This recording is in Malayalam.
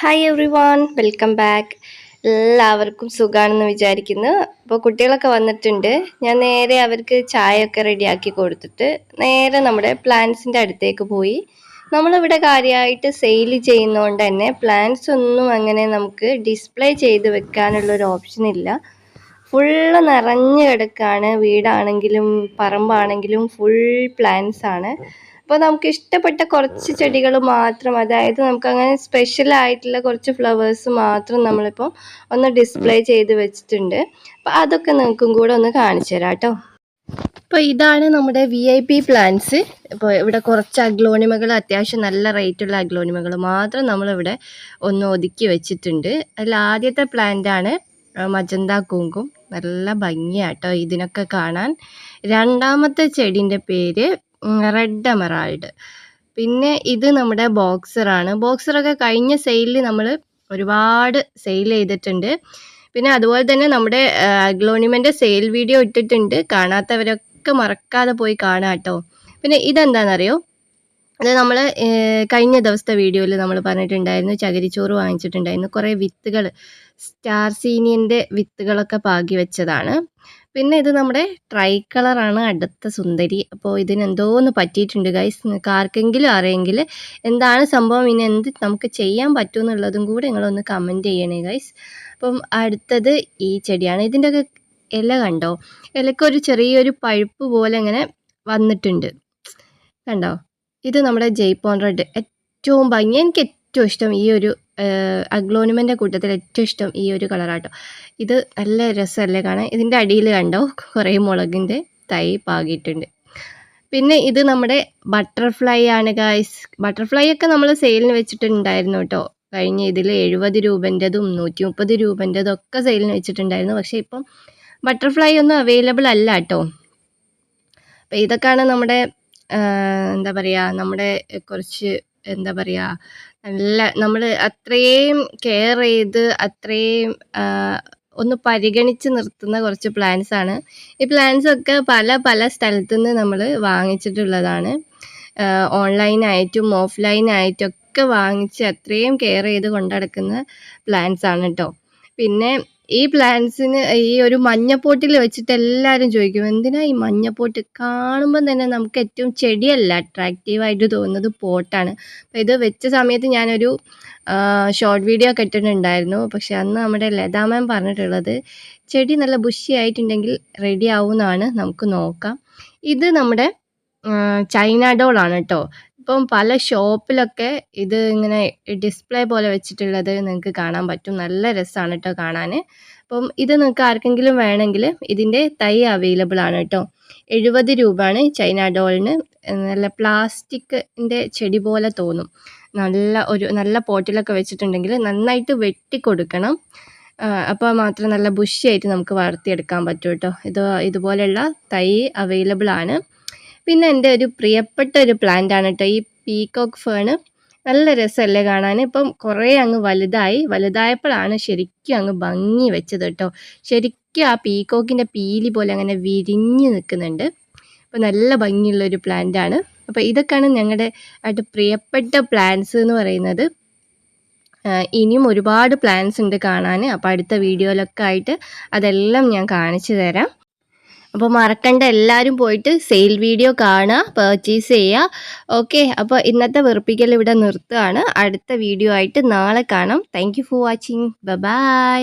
Hi everyone welcome back എല്ലാവർക്കും സുഖമാണെന്ന് വിചാരിക്കുന്നു. അപ്പോൾ കുട്ടികളൊക്കെ വന്നിട്ടുണ്ട്. ഞാൻ നേരെ അവർക്ക് ചായയൊക്കെ റെഡിയാക്കി കൊടുത്തിട്ട് നേരെ നമ്മുടെ പ്ലാന്റ്സിന്റെ അടുത്തേക്ക് പോയി. നമ്മളിവിടെ കാര്യമായിട്ട് സെയിൽ ചെയ്യുന്നതുകൊണ്ട് തന്നെ പ്ലാന്റ്സ് ഒന്നും അങ്ങനെ നമുക്ക് ഡിസ്പ്ലേ ചെയ്ത് വെക്കാനുള്ളൊരു ഓപ്ഷൻ ഇല്ല. ഫുള്ള് നിറഞ്ഞു കിടക്കാണ്. വീടാണെങ്കിലും പറമ്പാണെങ്കിലും ഫുൾ പ്ലാന്റ്സ് ആണ്. അപ്പോൾ നമുക്ക് ഇഷ്ടപ്പെട്ട കുറച്ച് ചെടികൾ മാത്രം അതായത് നമുക്ക് അങ്ങനെ സ്പെഷ്യൽ ആയിട്ടുള്ള കുറച്ച് ഫ്ലവേഴ്സ് മാത്രം നമ്മളിപ്പോൾ ഒന്ന് ഡിസ്പ്ലേ ചെയ്ത് വെച്ചിട്ടുണ്ട്. അപ്പോൾ അതൊക്കെ നിങ്ങൾക്കും കൂടെ ഒന്ന് കാണിച്ചു തരാം കേട്ടോ. അപ്പോൾ ഇതാണ് നമ്മുടെ വി ഐ പി പ്ലാന്റ്സ് ഇപ്പോൾ ഇവിടെ കുറച്ച് അഗ്ലോണിമകൾ അത്യാവശ്യം നല്ല റേറ്റുള്ള അഗ്ലോണിമകൾ മാത്രം നമ്മളിവിടെ ഒന്ന് ഒതുക്കി വെച്ചിട്ടുണ്ട്. അതിൽ ആദ്യത്തെ പ്ലാന്റ് ആണ് മജന്ത കുങ്കും. നല്ല ഭംഗിയാട്ടോ ഇതിനൊക്കെ കാണാൻ. രണ്ടാമത്തെ ചെടീന്റെ പേര് റെഡ് എമറാൾഡ് പിന്നെ ഇത് നമ്മുടെ ബോക്സറാണ് ബോക്സറൊക്കെ കഴിഞ്ഞ സെയിലിൽ നമ്മൾ ഒരുപാട് സെയിൽ ചെയ്തിട്ടുണ്ട്. പിന്നെ അതുപോലെ തന്നെ നമ്മുടെ അഗ്ലോണിമെന്റെ സെയിൽ വീഡിയോ ഇട്ടിട്ടുണ്ട്. കാണാത്തവരൊക്കെ മറക്കാതെ പോയി കാണാം കേട്ടോ. പിന്നെ ഇതെന്താണെന്നറിയോ അത് നമ്മൾ കഴിഞ്ഞ ദിവസത്തെ വീഡിയോയിൽ നമ്മൾ പറഞ്ഞിട്ടുണ്ടായിരുന്നു. ചകിരിച്ചോറ് വാങ്ങിച്ചിട്ടുണ്ടായിരുന്നു. കുറേ വിത്തുകൾ സ്റ്റാർ സീനിയന്റെ വിത്തുകളൊക്കെ പാകി വെച്ചതാണ്. പിന്നെ ഇത് നമ്മുടെ ട്രൈ കളറാണ് അടുത്ത സുന്ദരി. അപ്പോൾ ഇതിന് എന്തോന്ന് പറ്റിയിട്ടുണ്ട് ഗൈസ് നിങ്ങൾക്ക് ആർക്കെങ്കിലും അറിയെങ്കിൽ എന്താണ് സംഭവം? ഇനി എന്ത് നമുക്ക് ചെയ്യാൻ പറ്റും എന്നുള്ളതും കൂടെ നിങ്ങളൊന്ന് കമന്റ് ചെയ്യണേ ഗൈസ് അപ്പം അടുത്തത് ഈ ചെടിയാണ്. ഇതിന്റെയൊക്കെ ഇല കണ്ടോ? ഇലക്കൊരു ചെറിയൊരു പഴുപ്പ് പോലെ ഇങ്ങനെ വന്നിട്ടുണ്ട്. കണ്ടോ? ഇത് നമ്മുടെ ജയ്പോൺ റെഡ്. ഏറ്റവും ഭംഗി. എനിക്ക് ഏറ്റവും ഇഷ്ടം ഈ ഒരു അഗ്ലോണിമെന്റെ കൂട്ടത്തിൽ ഏറ്റവും ഇഷ്ടം ഈ ഒരു കളറാട്ടോ. ഇത് നല്ല രസമല്ലേ കാണാൻ? ഇതിന്റെ അടിയിൽ കണ്ടോ? കുറേ മുളകിന്റെ തൈ പാകിയിട്ടുണ്ട്. പിന്നെ ഇത് നമ്മുടെ ബട്ടർഫ്ലൈ ആണ് ഗായ്സ് ബട്ടർഫ്ലൈ ഒക്കെ നമ്മൾ സെയിലിന് വെച്ചിട്ടുണ്ടായിരുന്നു കേട്ടോ. കഴിഞ്ഞ ഇതിൽ എഴുപത് രൂപന്റെതും നൂറ്റി മുപ്പത് രൂപന്റെതും ഒക്കെ സെയിലിന് വെച്ചിട്ടുണ്ടായിരുന്നു. പക്ഷേ ഇപ്പം ബട്ടർഫ്ലൈ ഒന്നും അവൈലബിൾ അല്ല കേട്ടോ. അപ്പോൾ ഇതൊക്കെയാണ് നമ്മുടെ എന്താ പറയുക നമ്മുടെ കുറച്ച് എന്താ പറയുക നല്ല നമ്മൾ അത്രയും കെയർ ചെയ്ത് അത്രയും ഒന്ന് പരിഗണിച്ച് നിർത്തുന്ന കുറച്ച് പ്ലാന്റ്സ് ആണ്. ഈ പ്ലാന്റ്സ് ഒക്കെ പല പല സ്ഥലത്തു നിന്ന് നമ്മൾ വാങ്ങിച്ചിട്ടുള്ളതാണ് ഓൺലൈനായിട്ടും ഓഫ്ലൈനായിട്ടും ഒക്കെ വാങ്ങിച്ച് അത്രയും കെയർ ചെയ്ത് കൊണ്ടടക്കുന്ന പ്ലാന്റ്സ് ആണ് കേട്ടോ പിന്നെ ഈ പ്ലാന്റ്സിന് ഈ ഒരു മഞ്ഞപ്പോട്ടിൽ വെച്ചിട്ട് എല്ലാവരും ചോദിക്കും എന്തിനാ ഈ മഞ്ഞപ്പോട്ട്? കാണുമ്പോൾ തന്നെ നമുക്ക് ഏറ്റവും ചെടിയല്ല അട്രാക്റ്റീവായിട്ട് തോന്നുന്നത് പോട്ടാണ്. അപ്പോൾ ഇത് വെച്ച സമയത്ത് ഞാനൊരു ഷോർട്ട് വീഡിയോ ഒക്കെ ഇട്ടിട്ടുണ്ടായിരുന്നു. പക്ഷെ അന്ന് നമ്മുടെ ലതാമാൻ പറഞ്ഞിട്ടുള്ളത് ചെടി നല്ല ബുഷി ആയിട്ടുണ്ടെങ്കിൽ റെഡി ആവുമെന്നാണ് നമുക്ക് നോക്കാം. ഇത് നമ്മുടെ ചൈന ഡോളാണ് കേട്ടോ ഇപ്പം പല ഷോപ്പിലൊക്കെ ഇത് ഇങ്ങനെ ഡിസ്പ്ലേ പോലെ വെച്ചിട്ടുള്ളത് നിങ്ങൾക്ക് കാണാൻ പറ്റും. നല്ല രസമാണ് കേട്ടോ കാണാൻ. അപ്പം ഇത് നിങ്ങൾക്ക് ആർക്കെങ്കിലും വേണമെങ്കിൽ ഇതിന്റെ തൈ അവൈലബിൾ ആണ് കേട്ടോ എഴുപത് രൂപയാണ് ചൈന ഡോളിന്. നല്ല പ്ലാസ്റ്റിക്കിന്റെ ചെടി പോലെ തോന്നും. നല്ല ഒരു നല്ല പോട്ടിലൊക്കെ വെച്ചിട്ടുണ്ടെങ്കിൽ നന്നായിട്ട് വെട്ടി കൊടുക്കണം. അപ്പോൾ മാത്രം നല്ല ബുഷിയായിട്ട് നമുക്ക് വളർത്തിയെടുക്കാൻ പറ്റും കേട്ടോ ഇത് ഇതുപോലെയുള്ള തൈ അവൈലബിൾ ആണ്. പിന്നെ എന്റെ ഒരു പ്രിയപ്പെട്ട ഒരു പ്ലാന്റ് ആണ് കേട്ടോ ഈ പീകോക്ക് ഫേണ് നല്ല രസമല്ലേ കാണാൻ. ഇപ്പം കുറേ അങ്ങ് വലുതായി. വലുതായപ്പോഴാണ് ശരിക്കും അങ്ങ് ഭംഗി വെച്ചത് കേട്ടോ ശരിക്കും ആ പീകോക്കിന്റെ പീലി പോലെ അങ്ങനെ വിരിഞ്ഞ് നിൽക്കുന്നുണ്ട്. അപ്പോൾ നല്ല ഭംഗിയുള്ളൊരു ആണ്. അപ്പോൾ ഇതൊക്കെയാണ് ഞങ്ങളുടെ ആയിട്ട് പ്രിയപ്പെട്ട പ്ലാന്റ്സ് എന്ന് പറയുന്നത്. ഇനിയും ഒരുപാട് പ്ലാന്റ്സ് ഉണ്ട് കാണാൻ. അപ്പോൾ അടുത്ത വീഡിയോയിലൊക്കെ ആയിട്ട് അതെല്ലാം ഞാൻ കാണിച്ചു തരാം. അപ്പോൾ മറക്കണ്ട എല്ലാവരും പോയിട്ട് സെയിൽ വീഡിയോ കാണുക പർച്ചേസ് ചെയ്യുക. ഓക്കെ അപ്പോൾ ഇന്നത്തെ വെറുപ്പിക്കൽ ഇവിടെ നിർത്തുകയാണ്. അടുത്ത വീഡിയോ ആയിട്ട് നാളെ കാണാം. Thank for watching bye